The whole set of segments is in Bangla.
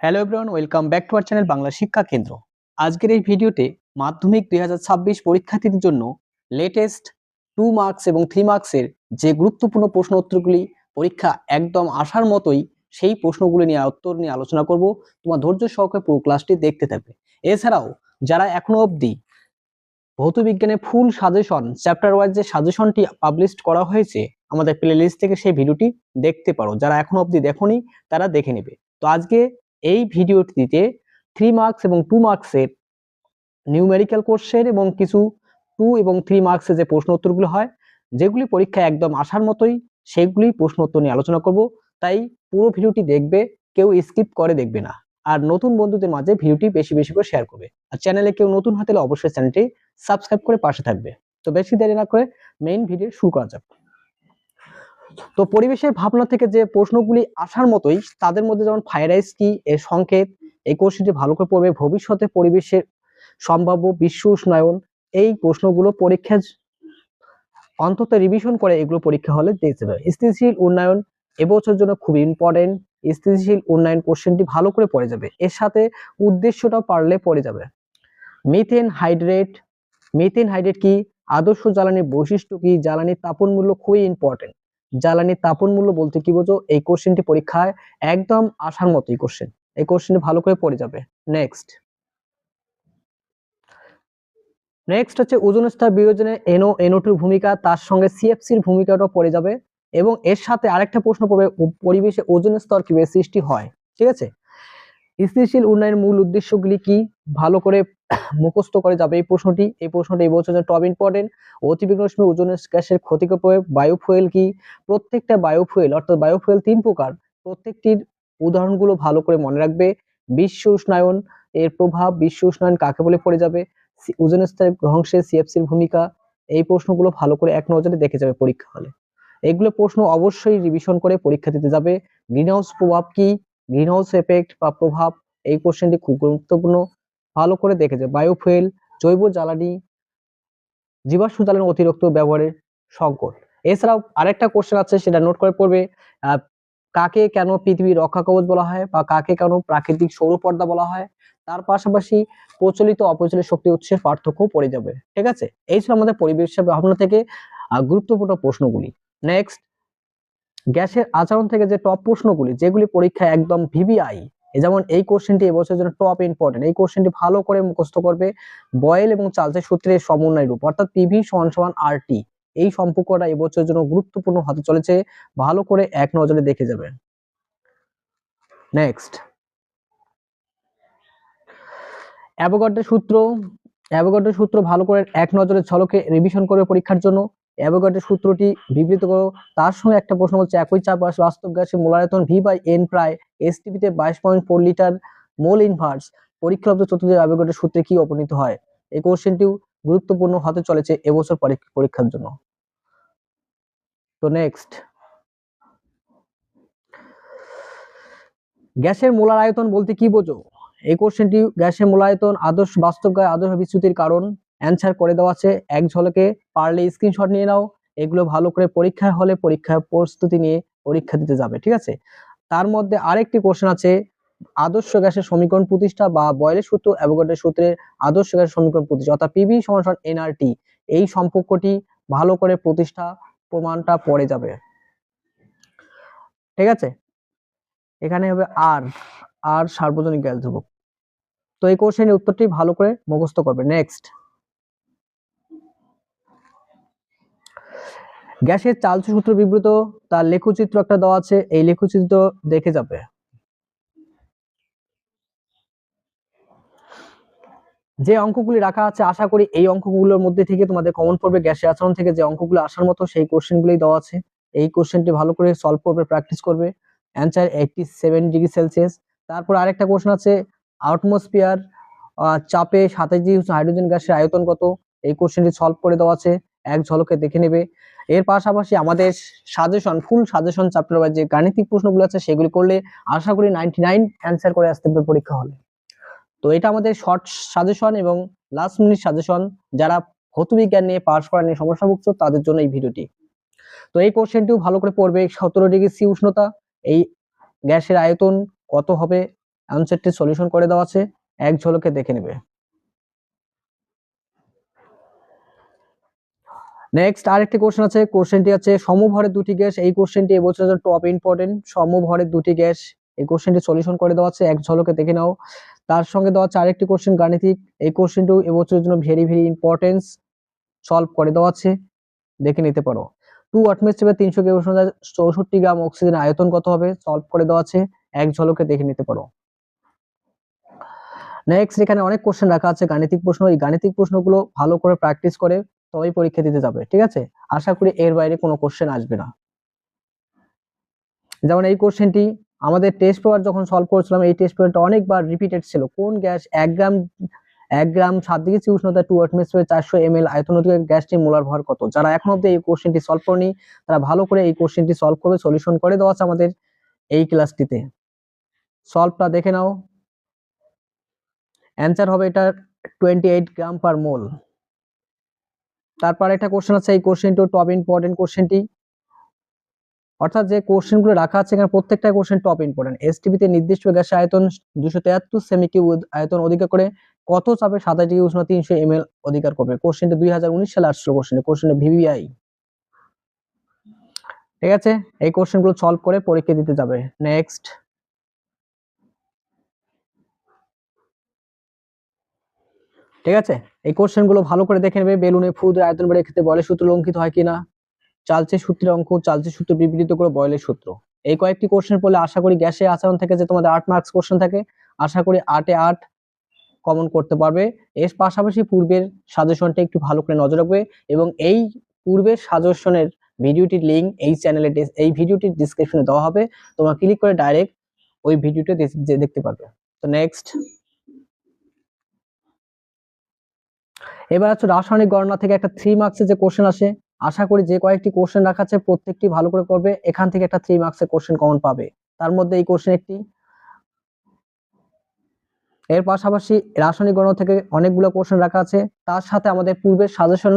Hello everyone welcome back to our channel Bangla Shiksha Kendra আজকের এই ভিডিওতে মাধ্যমিক দুই পরীক্ষার্থীদের জন্য লেটেস্ট টু মার্কস এবং থ্রি মার্কসের যে গুরুত্বপূর্ণ প্রশ্ন উত্তরগুলি পরীক্ষা একদম আসার মতোই সেই প্রশ্নগুলি নিয়ে উত্তর নিয়ে আলোচনা করব। তোমার ধৈর্য সহকারে পুরো ক্লাসটি দেখতে থাকবে। এছাড়াও যারা এখনও অবধি ভৌত বিজ্ঞানের ফুল সাজেশন চ্যাপ্টার ওয়াইজ যে সাজেশনটি পাবলিশ করা হয়েছে, আমাদের প্লে লিস্ট থেকে সেই ভিডিওটি দেখতে পারো। যারা এখনও অবধি দেখোনি, তারা দেখে নেবে। তো আজকে এই ভিডিওটিতে থ্রি মার্কস এবং টু মার্কসের নিউমেরিক্যাল কোর্সের এবং কিছু টু এবং থ্রি মার্কসের যে প্রশ্ন উত্তরগুলো হয়, যেগুলি পরীক্ষায় একদম আসার মতোই সেগুলি প্রশ্ন উত্তর নিয়ে আলোচনা করব। তাই পুরো ভিডিওটি দেখবে, কেউ স্কিপ করে দেখবে না। আর নতুন বন্ধুদের মাঝে ভিডিওটি বেশি বেশি করে শেয়ার করবে। আর চ্যানেলে কেউ নতুন হাতে অবশ্যই চ্যানেলটি সাবস্ক্রাইব করে পাশে থাকবে। তো বেশি দেরি না করে মেইন ভিডিও শুরু করা যাক। তো পরিবেশের ভাবনা থেকে যে প্রশ্নগুলি আসার মতোই তাদের মধ্যে যেমন ফায়ারাইজ কি এর সংকেত, এই কোর্সটি ভালো করে পড়বে ভবিষ্যতে পরিবেশের সম্ভাব্য বিশ্ব উষ্ণায়ন, এই প্রশ্নগুলো পরীক্ষা অন্তত রিভিশন করে এগুলো পরীক্ষা হলে দেখতে পাবে। স্থিতিশীল উন্নয়ন এবছর জন্য খুব ইম্পর্টেন্ট স্থিতিশীল উন্নয়ন কোশ্চেনটি ভালো করে পড়ে যাবে। এর সাথে উদ্দেশ্যটাও পারলে পড়ে যাবে। মিথেন হাইড্রেট মিথেন হাইড্রেট কি? আদর্শ জ্বালানির বৈশিষ্ট্য কি? জ্বালানির তাপন মূল্য খুবই ইম্পর্টেন্ট জ্বালানির তাপন মূল্য বলতে কি বোঝো? এই কোশ্চেনটি পরীক্ষায় একদম আসার মতোই কোশ্চেন এই কোশ্চেনটি ভালো করে পড়ে যাবে। নেক্সট নেক্সট হচ্ছে ওজন স্তর বিয়োজনে এনও এনও টুর ভূমিকা, তার সঙ্গে সিএফসির ভূমিকাটাও পড়ে যাবে। এবং এর সাথে আরেকটা প্রশ্ন পড়বে পরিবেশে ওজন স্তর কীভাবে সৃষ্টি হয়? ঠিক আছে? স্থিতিশীল উন্নয়নের মূল উদ্দেশ্যগুলি কি? ভালো করে মুখস্থ করে যাবে এই প্রশ্নটি। এই প্রশ্নটি এই বছর টপ ইম্পর্টেন্ট অতিবেগুন রশ্মি ওজন গ্যাসের ক্ষতিকর প্রয়োগ বায়োফুয়েল কি? প্রত্যেকটা বায়োফুয়েল অর্থাৎ বায়োফুয়েল তিন প্রকার। প্রত্যেকটির উদাহরণগুলো ভালো করে মনে রাখবে। বিশ্ব উষ্ণায়ন, এর প্রভাব বিশ্ব উষ্ণায়ন কাকে বলে পড়ে যাবে? ওজন স্তরের ধ্বংসে সিএফসির ভূমিকা। এই প্রশ্নগুলো ভালো করে এক নজরে দেখে যাবে পরীক্ষা হলে। এগুলো প্রশ্ন অবশ্যই রিভিশন করে পরীক্ষা দিতে যাবে। গ্রিনহাউস প্রভাব কি? গ্রিনহাউস এফেক্ট বা প্রভাব, এই কোশ্চেনটি খুব গুরুত্বপূর্ণ। ভালো করে দেখে যাবে বায়োফুয়েল জৈব জ্বালানি, জীবাশ্ম জ্বালানির অতিরিক্ত ব্যবহারের সংকট। এছাড়াও আরেকটা কোশ্চেন আছে, সেটা নোট করে পড়বে। কাকে কেন পৃথিবীর রক্ষা কবচ বলা হয় বা কাকে কেন প্রাকৃতিক সৌরপর্দা বলা হয়? তার পাশাপাশি প্রচলিত অপ্রচলিত শক্তি উৎসের পার্থক্য পড়ে যাবে। ঠিক আছে? এই ছিল আমাদের পরিবেশ ভাবনা থেকে গুরুত্বপূর্ণ প্রশ্নগুলি। নেক্সট গ্যাসের আচরণ থেকে যে টপ প্রশ্নগুলি, যেগুলি পরীক্ষায় একদম ভিভিআই যেমন এই কোশ্চেনটি এবছরের জন্য টপ ইম্পর্টেন্ট এই কোশ্চেনটি ভালো করে মুখস্থ করবে বয়েল এবং চার্লসের সূত্রের সমন্বয় রূপ, অর্থাৎ পিভি সমান সমান আর টি এই সম্পর্কটা এবছরের জন্য গুরুত্বপূর্ণ হতে চলেছে, ভালো করে এক নজরে দেখে যাবেন নেক্সট অ্যাভোগাড্রের সূত্র অ্যাভোগাড্রের সূত্র ভালো করে এক নজরে ঝলকে রিভিশন করবে পরীক্ষার জন্য। অ্যাভোগাড্রের সূত্রটি বিবৃত করো। তার সঙ্গে একটা প্রশ্ন হচ্ছে একই চাপ বাস্তব গ্যাসের মোলায়তন ভি বাই এন প্রায় এস এসটিপিতে বাইশ point four litre mole inverse পরীক্ষালব্ধ চতুর্থ অ্যাভোগাড্রের সূত্রে কি অপনীত হয়? এই কোশ্চেনটিও গুরুত্বপূর্ণ হতে চলেছে এবছর পরীক্ষার জন্য। তো নেক্সট গ্যাসের মোলার আয়তন বলতে কি বোঝো? এই কোশ্চেনটি গ্যাসের মোলায়তন আদর্শ, বাস্তব গায়ে আদর্শ বিচ্যুতির কারণ অ্যান্সার করে দেওয়া আছে। এক ঝলকে পারলে স্ক্রিনশট নিয়ে নাও। এগুলো ভালো করে পরীক্ষায় হলে পরীক্ষায় প্রস্তুতি নিয়ে পরীক্ষা দিতে যাবে, ঠিক আছে? তার মধ্যে আরেকটি কোশ্চেন আছে। আদর্শ গ্যাসের সমীকরণ প্রতিষ্ঠা বা বয়েলের সূত্র অ্যাভোগাড্রের সূত্রের আদর্শ গ্যাসের সমীকরণ প্রতিষ্ঠা, অর্থাৎ পিভি সমান সমান এনআরটি এই সম্পর্কটি ভালো করে প্রতিষ্ঠা প্রমাণটা পড়ে যাবে। ঠিক আছে? এখানে হবে আর আর সার্বজনীন গ্যাস ধ্রুবক। তো এই কোশ্চেনের উত্তরটি ভালো করে মুখস্থ করবে। নেক্সট গ্যাসের চালচু সূত্র বিবৃত, তার লেখচিত্র একটা দেওয়া আছে, এই লেখচিত্র দেখে যাবে। যে অঙ্কগুলি রাখা আছে, আশা করি এই অঙ্কগুলোর মধ্যে থেকে তোমাদের কমন পড়বে গ্যাসের আচরণ থেকে যে অঙ্কগুলো আসার মতো, সেই কোশ্চেনগুলি দেওয়া আছে। এই কোশ্চেনটি ভালো করে সলভ করবে প্র্যাকটিস করবে। Answer eighty seven degree celsius তারপর আরেকটা কোশ্চেন আছে আটমসফিয়ার চাপে সাতাশ ডিগ্রি হাইড্রোজেন গ্যাসের আয়তন কত? এই কোশ্চেনটি সলভ করে দেওয়া আছে। এক ঝলকে দেখে নেবে। এর পাশাপাশি আমাদের সাজেশন ফুল সাজেশন চ্যাপ্টার যে গাণিতিক প্রশ্নগুলো আছে, সেগুলি করলে আশা করি নাইনটি নাইন অ্যান্সার করে আসতে হবে পরীক্ষা হলে। তো এটা আমাদের শর্ট সাজেশন এবং লাস্ট মিনিট সাজেশন যারা ভৌত বিজ্ঞান নিয়ে পাস করা নিয়ে সমস্যাভুক্ত, তাদের জন্য এই ভিডিওটি। তো এই কোশ্চেনটিও ভালো করে পড়বে। সতেরো ডিগ্রি সি উষ্ণতা, এই গ্যাসের আয়তন কত হবে? অ্যান্সারটি সলিউশন করে দেওয়া আছে। এক ঝলকে দেখে নেবে। নেক্সট আরেকটি কোশ্চেন আছে। কোশ্চেনটি আছে সমভরের দুটি গ্যাস, এই কোশ্চেনটি এবছরের টপ ইম্পর্টেন্ট সমভরের দুটি গ্যাস, এই কোশ্চেনটি সলিউশন করে দেওয়া আছে। এক ঝলকে দেখে নাও। তার সঙ্গে দেওয়া আছে আরেকটি কোশ্চেন গাণিতিক। এই কোশ্চেনটিও এবছরের জন্য ভেরি ভেরি ইম্পর্টেন্স সলভ করে দেওয়া আছে। দেখে নিতে পারো। টু অ্যাটমসফিয়ার তিনশো কেবল চৌষট্টি গ্রাম অক্সিজেন আয়তন কত হবে? সলভ করে দেওয়া আছে। এক ঝলকে দেখে নিতে পারো। নেক্সট এখানে অনেক কোশ্চেন রাখা আছে গাণিতিক প্রশ্ন। এই গাণিতিক প্রশ্নগুলো ভালো করে প্র্যাকটিস করে। তবেই পরীক্ষা দিতে যাবে, ঠিক আছে? আশা করি এর বাইরে কোনো কোশ্চেন আসবে না। যেমন এই কোশ্চেনটি আমাদের টেস্ট পেপার যখন সলভ করেছিলাম, এই টেস্ট পেপারটা অনেকবার রিপিটেড ছিল। কোন গ্যাস এক গ্রাম এক গ্রাম সাত ডিগ্রি উষ্ণতা টু অ্যাটমসফিয়ার চারশো এম এল আয়তন অধিকার গ্যাসটি মোলার ভর কত? যারা এখন অব্দি এই কোশ্চেনটি সলভ করেনি, তারা ভালো করে এই কোশ্চেনটি সলভ করবে সলিউশন করে দেওয়া আমাদের এই ক্লাসটিতে সলভটা দেখে নাও। অ্যান্সার হবে এটা twenty eight gram per mole তারপর একটা কোশ্চেন আছে, এই কোশ্চেনটি টপ ইম্পর্টেন্ট কোশ্চেনটি অর্থাৎ যে কোশ্চেনগুলো রাখা আছে এখানে প্রত্যেকটা কোশ্চেন টপ ইম্পর্টেন্ট এসটিভিতে নির্দিষ্ট গ্যাসের আয়তন দুশো তেয়াত্তর সেমি কিউব আয়তন অধিকার করে, কত চাপে সাতাশ ডিগ্রি উষ্ণ তিনশো এম অধিকার করবে? কোশ্চেনটা দুই হাজার উনিশ সালে আসছিল কোশ্চেন কোশ্চেনটা ভিভিআই ঠিক আছে? এই কোশ্চেনগুলো সলভ করে পরীক্ষা দিতে যাবে। নেক্সট ঠিক আছে? এই কোশ্চেনগুলো ভালো করে দেখে নেবে। বেলুনে ফুদ আয়তন বেড়ে ক্ষেত্রে বয়লের সূত্র লঙ্ঘিত হয় কিনা? চালচে সূত্রের অঙ্ক, চালছে সূত্র বিবৃত করে বয়লের সূত্র। এই কয়েকটি কোশ্চেন পড়লে আশা করি গ্যাসে আচরণ থেকে যে তোমাদের আট মার্কস কোশ্চেন থাকে, আশা করি আটে আট কমন করতে পারবে। এর পাশাপাশি পূর্বের সাজেশনটা একটু ভালো করে নজর রাখবে এবং এই পূর্বের সাজেশনের ভিডিওটির লিঙ্ক এই চ্যানেলে এই ভিডিওটির ডিসক্রিপশনে দেওয়া হবে। তোমরা ক্লিক করে ডাইরেক্ট ওই ভিডিওটা দেখতে পারবে। তো নেক্সট এবার হচ্ছে রাসায়নিক গণনা থেকে একটা থ্রি মার্কসের যে কোশ্চেন আসে, আশা করি যে কয়েকটি কোশ্চেন রাখা আছে, প্রত্যেকটি ভালো করে করবে, এখান থেকে একটা থ্রি মার্কসের কোশ্চেন কমন পাবে। তার মধ্যে এই কোশ্চেন একটি। এর পাশাপাশি রাসায়নিক গণনা থেকে অনেকগুলো কোশ্চেন রাখা আছে। তার সাথে আমাদের পূর্বের সাজেশন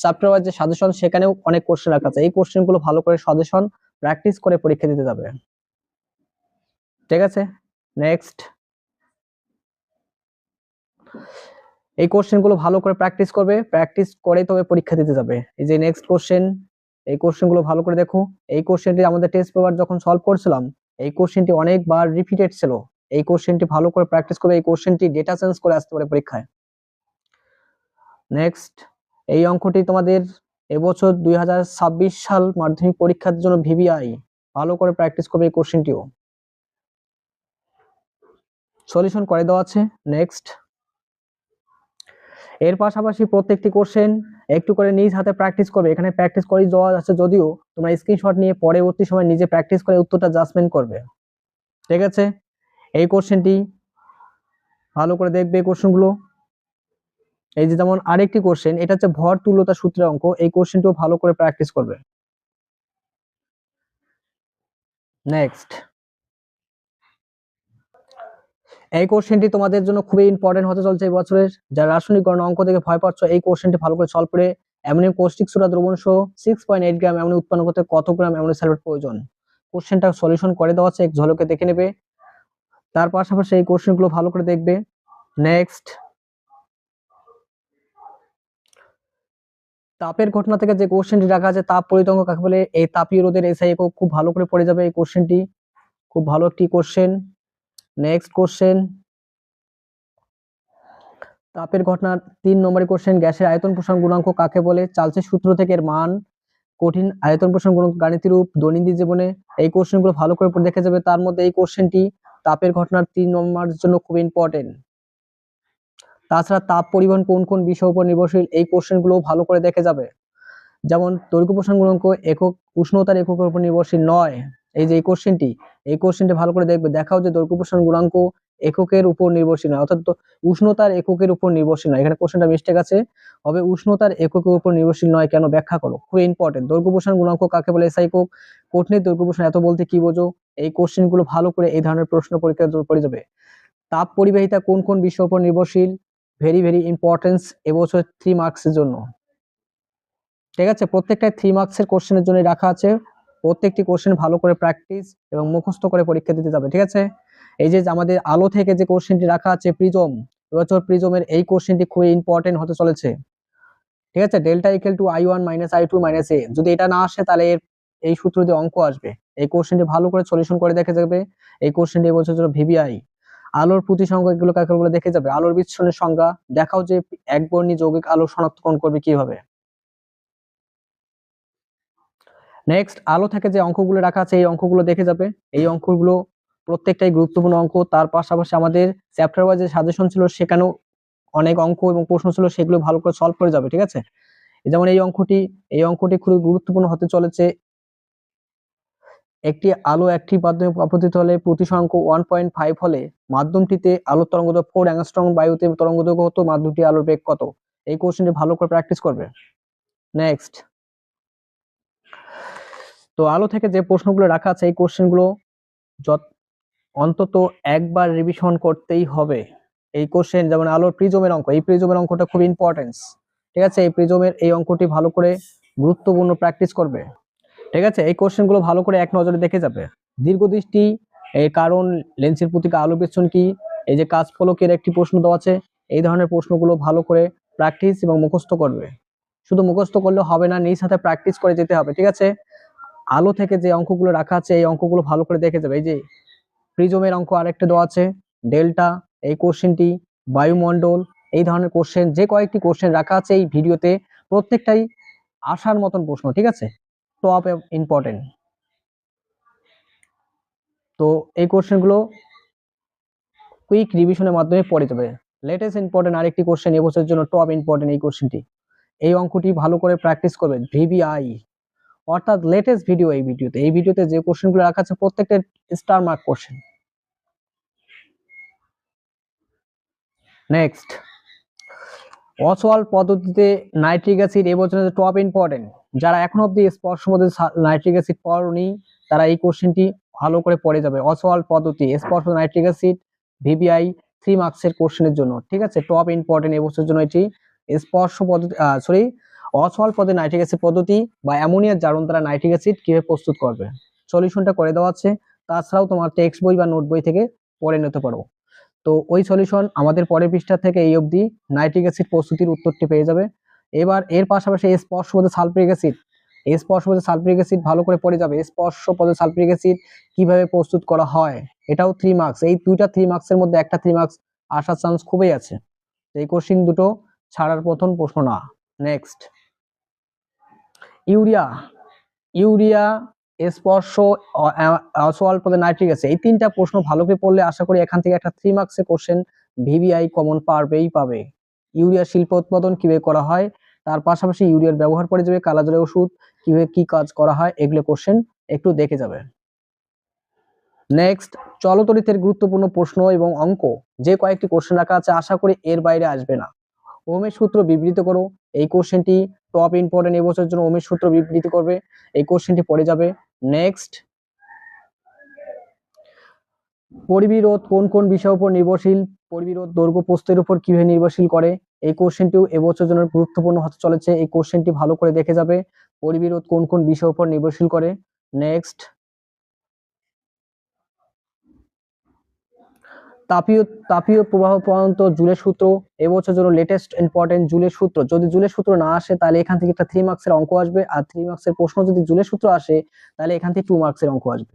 চ্যাপ্টার ওয়াইজ যে সাজেশন সেখানেও অনেক কোশ্চেন রাখা আছে। এই কোশ্চেনগুলো ভালো করে সাজেশন প্র্যাকটিস করে পরীক্ষা দিতে যাবে। ঠিক আছে? নেক্সট এই কোশ্চেনগুলো ভালো করে প্র্যাকটিস করবে প্র্যাকটিস করে তবে পরীক্ষা দিতে যাবে। এই যে নেক্সট কোশ্চেন এই কোশ্চেনগুলো ভালো করে দেখো। এই কোশ্চেনটি আমাদের টেস্ট পেপার যখন সলভ করছিলাম, এই কোশ্চেনটি অনেকবার রিপিটেড ছিল। এই কোশ্চেনটি ভালো করে প্র্যাকটিস করবে, এই কোশ্চেনটি ডেটা চেঞ্জ করে আসতে পারে পরীক্ষায়। নেক্সট এই অঙ্কটি তোমাদের এবছর দুই হাজার ছাব্বিশ সাল মাধ্যমিক পরীক্ষার জন্য ভিভিআই ভালো করে প্র্যাকটিস করবে এই কোশ্চেনটিও সলিউশন করে দেওয়া আছে। নেক্সট এর পাশাপাশি প্রত্যেকটি কোশ্চেন একটু করে নিজ হাতে প্র্যাকটিস করবে। এখানে প্র্যাকটিস করেই দেওয়া আছে যদিও তোমরা স্ক্রিনশট নিয়ে পরবর্তী সময় নিজে প্র্যাকটিস করে উত্তরটা জাজমেন্ট করবে। ঠিক আছে? এই কোশ্চেনটি ভালো করে দেখবে এই কোশ্চেনগুলো এই যে যেমন আরেকটি কোশ্চেন এটা হচ্ছে ভর তুল্যতা সূত্রের অঙ্ক। এই কোশ্চেনটিও ভালো করে প্র্যাকটিস করবে। নেক্সট এই কোশ্চেনটি তোমাদের জন্য খুবই ইম্পর্টেন্ট হতে চলছে এই বছরের। যারা রাসায়নিক গণনা অঙ্ক থেকে ভয় পাচ্ছ, এই কোশ্চেনটি ভালো করে সলভ করে অ্যামোনিয়াম কৌষ্টিক সোডা দ্রবণ six point eight gram ammonia উৎপন্ন করতে কত গ্রাম অ্যামোনিয়াম সালফেট প্রয়োজন? কোশ্চেনটা সলিউশন করে দেওয়া আছে, এক ঝলকে দেখে নেবে। তার পাশাপাশি এই কোশ্চেনগুলো ভালো করে দেখবে। নেক্সট তাপের ঘটনা থেকে যে কোশ্চেনটি রাখা আছে, তাপ পরিতঙ্গ কাকে বলে? এই তাপীয় রোধের এসআই একক খুব ভালো করে পড়ে যাবে এই কোশ্চেনটি খুব ভালো একটি কোশ্চেন নেক্সট কোশ্চেন তাপের ঘটনা তিন নম্বরের কোশ্চেন গ্যাসের আয়তন প্রসারণ গুণাঙ্ক কাকে বলে? চালছে সূত্র থেকে এর মান, কঠিন আয়তন প্রসারণ গুণাঙ্ক গাণিতিক রূপ, দৈনন্দিন জীবনে এই কোশ্চেনগুলো ভালো করে দেখে যাবে। তার মধ্যে এই কোশ্চেনটি তাপের ঘটনার তিন নম্বরের জন্য খুব ইম্পর্টেন্ট তাছাড়া তাপ পরিবহন কোন কোন বিষয় উপর নির্ভরশীল এই কোশ্চেনগুলো ভালো করে দেখে যাবে। যেমন দৈর্ঘ্য প্রসারণ গুণাঙ্ক একক উষ্ণতার এককের উপর নির্ভরশীল নয়। এই যে এই কোশ্চেনটি এই কোশ্চেনটি ভালো করে দেখবে। দেখাও যে প্রসারণ গুণাঙ্ক এককের উপর নির্ভরশীল নয় অর্থাৎ উষ্ণতার এককের উপর নির্ভরশীল নয় এখানে কোশ্চেনটা মিস্টেক আছে। হবে উষ্ণতার এককের উপর নির্ভরশীল নয় কেন? ব্যাখ্যা করো। খুব ইম্পর্টেন্ট প্রসারণ গুণাঙ্ক কাকে বলে? এসআই একক কঠিনের প্রসারণ এত বলতে কি বোঝো? এই কোশ্চেনগুলো ভালো করে এই ধরনের প্রশ্ন পরীক্ষা পড়ে যাবে। তাপ পরিবাহিতা কোন কোন বিষয়ের উপর নির্ভরশীল? ভেরি ভেরি ইম্পর্টেন্স এবছর থ্রি মার্কসের জন্য। ঠিক আছে? প্রত্যেকটা থ্রি মার্কসের কোশ্চেনের জন্য রাখা আছে। প্রত্যেকটি কোশ্চেন ভালো করে প্র্যাকটিস এবং মুখস্থ করে পরীক্ষা দিতে যাবে, ঠিক আছে? এই যে আমাদের আলো থেকে যে কোশ্চেনটি রাখা আছে প্রিজম, এবছর প্রিজমের এই কোশ্চেনটি খুবই ইম্পর্টেন্ট হতে চলেছে, ঠিক আছে? Delta equal to I one minus I two minus A যদি এটা না আসে তাহলে এর এই সূত্র দিয়ে অঙ্ক আসবে। এই কোশ্চেনটি ভালো করে সলিউশন করে দেখে যাবে, এই কোশ্চেনটি এবছর জন্য ভিভিআই আলোর প্রতিসংখ্যা এগুলো কাকে বলে দেখে যাবে। আলোর বিচ্ছনের সংজ্ঞা, দেখাও যে একবর্ণী যৌগিক আলো শনাক্তকরণ করবে কীভাবে। নেক্সট আলো থেকে যে অঙ্কগুলো রাখা আছে, এই অঙ্কগুলো দেখে যাবে। এই অঙ্কগুলো প্রত্যেকটাই গুরুত্বপূর্ণ অঙ্ক। তার পাশাপাশি আমাদের চ্যাপ্টার ওয়াইজ যে সাজেশন ছিল, সেখানেও অনেক অঙ্ক এবং প্রশ্ন ছিল, সেগুলো ভালো করে সলভ করে যাবে, ঠিক আছে? যেমন এই অঙ্কটি এই অঙ্কটি খুবই গুরুত্বপূর্ণ হতে চলেছে। একটি আলো একটি মাধ্যমে আপতিত হলে প্রতিসংখ্য ওয়ান পয়েন্ট ফাইভ হলে মাধ্যমটিতে আলোর তরঙ্গ ফোর অ্যাংস্ট্রং বায়ুতে তরঙ্গ কত, মাধ্যমটি আলোর বেগ কত? এই কোশ্চেনটি ভালো করে প্র্যাকটিস করবে। নেক্সট তো আলো থেকে যে প্রশ্নগুলো রাখা আছে, এই কোশ্চেনগুলো যত অন্তত একবার রিভিশন করতেই হবে। এই কোশ্চেন যেমন আলোর প্রিজমের অঙ্ক, এই প্রিজমের অঙ্কটা খুব ইম্পর্টেন্স ঠিক আছে? এই প্রিজমের এই অঙ্কটি ভালো করে গুরুত্বপূর্ণ প্র্যাকটিস করবে। ঠিক আছে? এই কোশ্চেনগুলো ভালো করে এক নজরে দেখে যাবে। দীর্ঘদৃষ্টি এই কারণ, লেন্সের প্রতিকা আলো বিচ্ছন কি, এই যে কাজ ফলকের একটি প্রশ্ন দেওয়া আছে, এই ধরনের প্রশ্নগুলো ভালো করে প্র্যাকটিস এবং মুখস্থ করবে। শুধু মুখস্থ করলে হবে না, নিজ হাতে প্র্যাকটিস করে যেতে হবে। ঠিক আছে? আলো থেকে যে অঙ্কগুলো রাখা আছে, এই অঙ্কগুলো ভালো করে দেখে যাবে। এই যে প্রিজমের অঙ্ক আরেকটা দেওয়া আছে, ডেল্টা, এই কোশ্চেনটি বায়ুমণ্ডল, এই ধরনের কোশ্চেন যে কয়েকটি কোশ্চেন রাখা আছে এই ভিডিওতে, প্রত্যেকটাই আসার মতন প্রশ্ন, ঠিক আছে? টপ ইম্পর্টেন্ট তো এই কোশ্চেনগুলো কুইক রিভিশনের মাধ্যমে পড়ে যাবে। লেটেস্ট ইম্পর্টেন্ট আরেকটি কোশ্চেন এবছরের জন্য টপ ইম্পর্টেন্ট এই কোশ্চেনটি এই অঙ্কটি ভালো করে প্র্যাকটিস করবে ভিভিআই অর্থাৎ লেটেস্ট ভিডিও এই ভিডিওতে এই ভিডিওতে যে কোশ্চেনগুলো রাখা আছে, প্রত্যেকটা star mark question next Ostwald পদ্ধতিতে নাইট্রিক অ্যাসিড এবছরের টপ ইম্পর্টেন্ট যারা এখন অব্দি স্পর্শ মধ্যে নাইট্রিক অ্যাসিড পড়নি, তারা এই কোশ্চেনটি ভালো করে পড়ে যাবে। অসওয়াল পদ্ধতি, স্পর্শ নাইট্রিক অ্যাসিড ভিভিআই থ্রি মার্কসের কোশ্চেনের জন্য। ঠিক আছে? টপ ইম্পর্টেন্ট এবছরের জন্য এটি। স্পর্শ পদ্ধতি সরি অসওয়াল পদে নাইট্রিক অ্যাসিড পদ্ধতি বা অ্যামোনিয়ার জারণ দ্বারা নাইট্রিক অ্যাসিড কীভাবে প্রস্তুত করবে? সলিউশনটা করে দেওয়া আছে। তাছাড়াও তোমার টেক্সট বই বা নোট বই থেকে পড়ে নিতে পারো। তো ওই সলিউশন আমাদের পরের পৃষ্ঠা থেকে এই অবধি নাইট্রিক অ্যাসিড প্রস্তুতির উত্তরটি পেয়ে যাবে। এবার এর পাশাপাশি স্পর্শ পদে সালফ্রিক অ্যাসিড। স্পর্শ পদে সালফ্রিক অ্যাসিড ভালো করে পড়ে যাবে। স্পর্শ পদে সালফ্রিক অ্যাসিড কীভাবে প্রস্তুত করা হয়? এটাও থ্রি মার্কস এই দুইটা থ্রি মার্কসের মধ্যে একটা থ্রি মার্কস আসার চান্স খুবই আছে। এই কোশ্চিন দুটো ছাড়ার প্রথম প্রশ্ন না। নেক্সট ইউরিয়া ইউরিয়া, স্পর্শ অসওয়াল পদে নাইট্রিক আছে এই তিনটা প্রশ্ন ভালো করে পড়লে আশা করি এখান থেকে একটা থ্রি মার্কসের কোশ্চেন ভিভিআই কমন পারবেই পাবে। ইউরিয়া শিল্প উৎপাদন কীভাবে করা হয়, তার পাশাপাশি ইউরিয়ার ব্যবহার করে যাবে কালাজলের ওষুধ, কীভাবে কি কাজ করা হয়, এগুলো কোশ্চেন একটু দেখে যাবে। নেক্সট চলতরিতের গুরুত্বপূর্ণ প্রশ্ন এবং অঙ্ক, যে কয়েকটি কোশ্চেন রাখা আছে আশা করি এর বাইরে আসবে না। ওমের সূত্র বিবৃত করো এই কোশ্চেনটি টপ ইম্পর্টেন্ট এবছরের জন্য ওমের সূত্র বিবৃতি করবে। এই কোশ্চেনটি পড়ে যাবে। নেক্সট পরিবিরোধ কোন কোন বিষয়ের উপর নির্ভরশীল? পরিবিরোধ দৈর্ঘ্য প্রস্থের উপর কীভাবে নির্ভরশীল করে? এই কোশ্চেনটিও এবছর জন্য গুরুত্বপূর্ণ হতে চলেছে। এই কোশ্চেনটি ভালো করে দেখে যাবে। পরিবিরোধ কোন কোন বিষয়ের উপর নির্ভরশীল করে? নেক্সট তাপীয় তাপীয় প্রবাহ পর্যন্ত জুলের সূত্র, এবছর জন্য লেটেস্ট ইম্পর্টেন্ট জুলের সূত্র। যদি জুলের সূত্র না আসে, তাহলে এখান থেকে একটা থ্রি মার্কসের অঙ্ক আসবে। আর থ্রি মার্কসের প্রশ্ন যদি জুলের সূত্র আসে, তাহলে এখান থেকে টু মার্কসের অঙ্ক আসবে।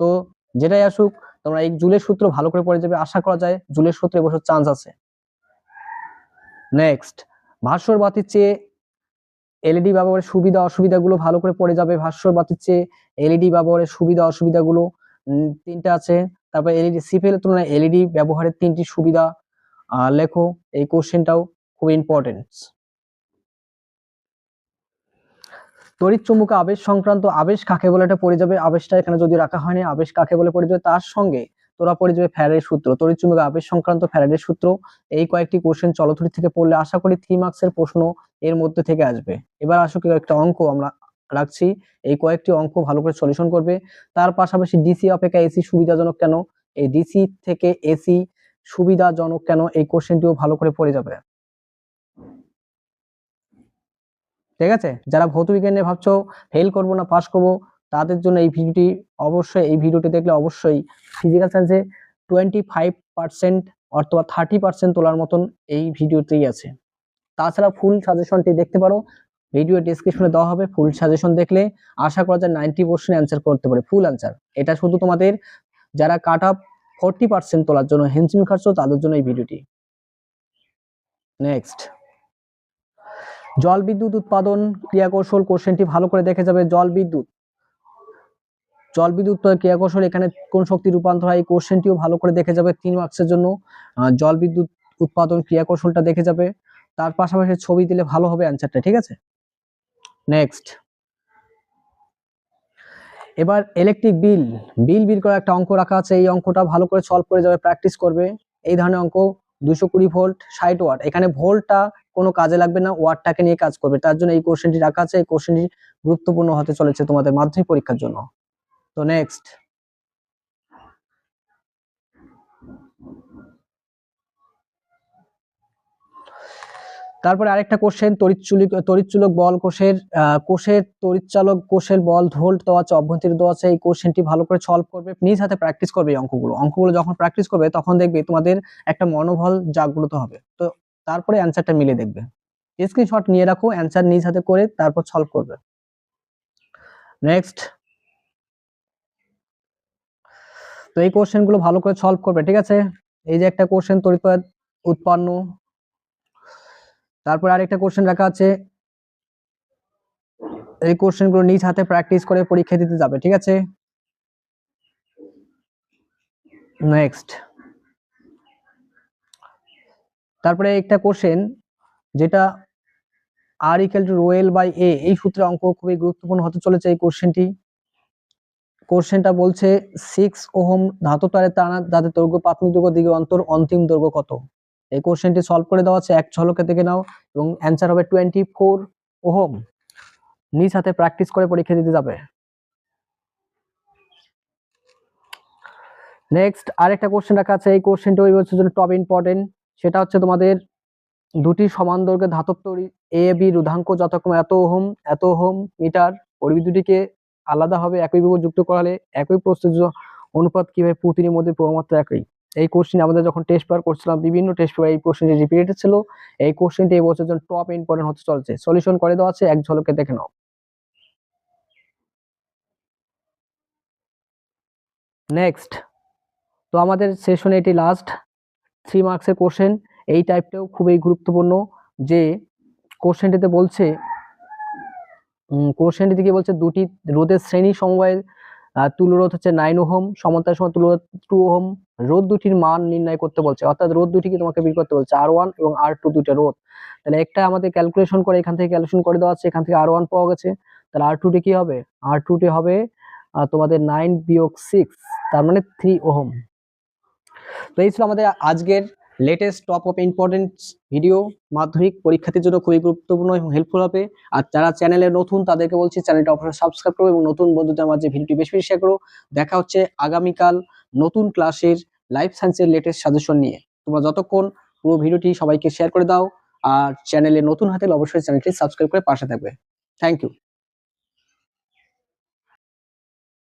তো যেটাই আসুক, তোমরা এই জুলের সূত্র ভালো করে পড়ে যাবে। আশা করা যায় জুলের সূত্র এবছর চান্স আছে। নেক্সট ভাস্বর বাতির চেয়ে এলইডি ব্যবহারের সুবিধা অসুবিধাগুলো ভালো করে পড়ে যাবে। ভাস্বর বাতির চেয়ে এলইডি ব্যবহারের সুবিধা অসুবিধাগুলো তিনটা আছে। তারপর এলইডি সিপিএল তুলনায় এলইডি ব্যবহারের তিনটি সুবিধা লেখো। এই কোশ্চেনটাও খুব ইম্পর্টেন্ট তড়িৎ চুম্বক আবেশ সংক্রান্ত আবেশ কাকে বলে? এটা পড়ে যাবে। আবেশটা এখানে যদি রাখা হয়নি, আবেশ কাকে বলে পড়ে যাবে? তার সঙ্গে তোরা পড়ে যাবে ফ্যারাডের সূত্র। তড়িৎ চুম্বক আবেশ সংক্রান্ত ফ্যারাডের সূত্র। এই কয়েকটি কোশ্চেন চলতরি থেকে পড়লে আশা করি থ্রি মার্কসের প্রশ্ন এর মধ্যে থেকে আসবে। এবার আসো কি একটা অঙ্ক আমরা রাখছি। এই কয়েকটি অঙ্ক ভালো করে সলিউশন করবে। তার পাশাপাশি ডিসি অপেক্ষা এসি সুবিধাজনক কেন? এই ডিসি থেকে এসি সুবিধাজনক কেন? এই কোশ্চেনটিও ভালো করে পড়ে যাবে। ঠিক আছে? যারা ভৌত নিয়ে ভাবছ ফেল করব না পাস করব, তাদের জন্য এই ভিডিওটি অবশ্যই, এই ভিডিওটি দেখলে অবশ্যই ফিজিক্যাল সায়েন্সে টোয়েন্টি ফাইভ পার্সেন্ট অথবা থার্টি পার্সেন্ট তোলার মতন এই ভিডিওতেই আছে। তাছাড়া ফুল সাজেশনটি দেখতে পারো। ভিডিও ডিসক্রিপশনে দেওয়া হবে ফুল সাজেশন দেখলে আশা করা যায় নাইনটি পার্সেন্ট অ্যান্সার করতে পারে ফুল অ্যান্সার এটা শুধু তোমাদের যারা কাট আপ ফোরটি পার্সেন্ট তোলার জন্য হেনসিমি খাচ্ছ, তাদের জন্য এই ভিডিওটি। নেক্সট জল বিদ্যুৎ উৎপাদন ক্রিয়া কৌশল কোশ্চেনটি ভালো করে দেখে যাবে, জল বিদ্যুৎ। জল বিদ্যুৎ ক্রিয়া কৌশল এখানে কোন শক্তি রূপান্তর হয়, এই কোশ্চেনটিও ভালো করে দেখে যাবে তিন মার্কসের জন্য। জল বিদ্যুৎ উৎপাদন ক্রিয়া কৌশলটা দেখে যাবে। তার পাশাপাশি ছবি দিলে ভালো হবে অ্যান্সারটা ঠিক আছে? নেক্সট এবার ইলেকট্রিক বিল বিল বিল করে একটা অঙ্ক রাখা আছে। এই অঙ্কটা ভালো করে সলভ করে যাবে প্র্যাকটিস করবে। এই ধরনের অঙ্ক, দুশো কুড়ি ভোল্ট ষাট ওয়াট এখানে ভোল্টটা কোনো কাজে লাগবে না ওয়াটটাকে নিয়ে কাজ করবে। তার জন্য এই কোশ্চেনটি রাখা আছে। এই কোশ্চেনটি গুরুত্বপূর্ণ হতে চলেছে তোমাদের মাধ্যমিক পরীক্ষার জন্য। তো নেক্সট তারপরে আরেকটা কোশ্চেন তড়িৎচুলিক তড়িৎচুলক বল কোষের কোষের তড়িৎচালক কোষের বল ভোল্ট দেওয়া আছে, অভ্যন্তরীণ দেওয়া আছে, এই কোশ্চেনটি ভালো করে সলভ করবে, নিজ হাতে প্র্যাকটিস করবে এই অঙ্কগুলো। অঙ্কগুলো যখন প্র্যাকটিস করবে, তখন দেখবে তোমাদের একটা মনোবল জাগ্রত হবে। তো তারপরে অ্যান্সারটা মিলে দেখবে। স্ক্রিনশট নিয়ে রাখো অ্যান্সার নিজ হাতে করে তারপর সলভ করবে। নেক্সট তো এই কোশ্চেনগুলো ভালো করে সলভ করবে, ঠিক আছে? এই যে একটা কোশ্চেন তড়িৎ উৎপন্ন তারপর আরেকটা কোশ্চেন রাখা আছে। এই কোশ্চেনগুলো নিজ হাতে প্র্যাকটিস করে পরীক্ষা দিতে যাবে, ঠিক আছে? নেক্সট তারপরে একটা কোশ্চেন যেটা R equal to rho l by A এই সূত্রে অঙ্ক খুবই গুরুত্বপূর্ণ হতে চলেছে এই কোশ্চেনটি কোশ্চেনটা বলছে সিক্স ওহম ধাতু তারে টানা যাদের দৈর্ঘ্য প্রাথমিক দৈর্ঘ্য দিকে অন্তর অন্তিম দৈর্ঘ্য কত? এই কোশ্চেনটি সলভ করে দেওয়া আছে এক ঝলকে দেখে নাও এবং অ্যান্সার হবে টোয়েন্টি ফোর ওহম নিজ হাতে প্র্যাকটিস করে পরীক্ষা দিতে যাবে। নেক্সট আরেকটা কোশ্চেন রাখা আছে। এই কোশ্চেনটা ওই বছর জন্য টপ ইম্পর্টেন্ট। সেটা হচ্ছে তোমাদের দুটি সমান দৈর্ঘ্যের ধাতব তৈরি এ বি রুধাঙ্ক যতক্ষণ এত ওহম এত ওহম মিটার, পরিধি দুটিকে আলাদাভাবে একই বিভব যুক্ত করালে একই প্রস্তুত অনুপাত কীভাবে পুতির মধ্যে প্রমাত্রা একই? এই কোশ্চেন আমাদের যখন টেস্ট পেপার করছিলাম বিভিন্ন টেস্ট পেপার এই কোশ্চেনটি রিপিটেড ছিল। এই কোশ্চেনটি এই বছর জন্য টপ ইম্পর্টেন্ট হতে চলছে সলিউশন করে দেওয়া আছে এক ঝলকে দেখে নাও। নেক্সট তো আমাদের সেশন এটি লাস্ট থ্রি মার্কসের কোশ্চেন এই টাইপটাও খুবই গুরুত্বপূর্ণ যে কোশ্চেনটিতে বলছে কোশ্চেনটি থেকে বলছে দুটি রোধের শ্রেণি সমবায়ের আহ, তুলরোধ হচ্ছে নাইন ওহম সমান্তরাল সময় তুলরোধ টু ওহম রোধ দুটির মান নির্ণয় করতে বলছে। অর্থাৎ রোধ দুটিকে তোমাকে বের করতে বলছে আর ওয়ান এবং আর টু দুইটা রোধ তাহলে একটা আমাদের ক্যালকুলেশন করে এখান থেকে ক্যালকুলেশন করে দেওয়া আছে এখান থেকে আর ওয়ান পাওয়া গেছে। তাহলে আর টুটি কি হবে? আর টুটি হবে তোমাদের নাইন বিয়োগ সিক্স, তার মানে থ্রি ওহম। তো এই ছিল আমাদের আজকের latest top of important video মাধ্যমিক পরীক্ষার্থীর জন্য খুবই গুরুত্বপূর্ণ এবং হেল্পফুল হবে। আর যারা চ্যানেলে নতুন, তাদেরকে বলছি চ্যানেলটা অবশ্যই সাবস্ক্রাইব করো এবং নতুন বন্ধুদের মাঝে ভিডিওটি বেশি বেশি শেয়ার করো। দেখা হচ্ছে আগামীকাল নতুন ক্লাসের লাইফ সায়েন্সের লেটেস্ট সাজেশন নিয়ে। তোমরা যতক্ষণ পুরো ভিডিওটি সবাইকে শেয়ার করে দাও, আর চ্যানেলে নতুন হাতে অবশ্যই চ্যানেলটি সাবস্ক্রাইব করে পাশে থাকবে। Thank you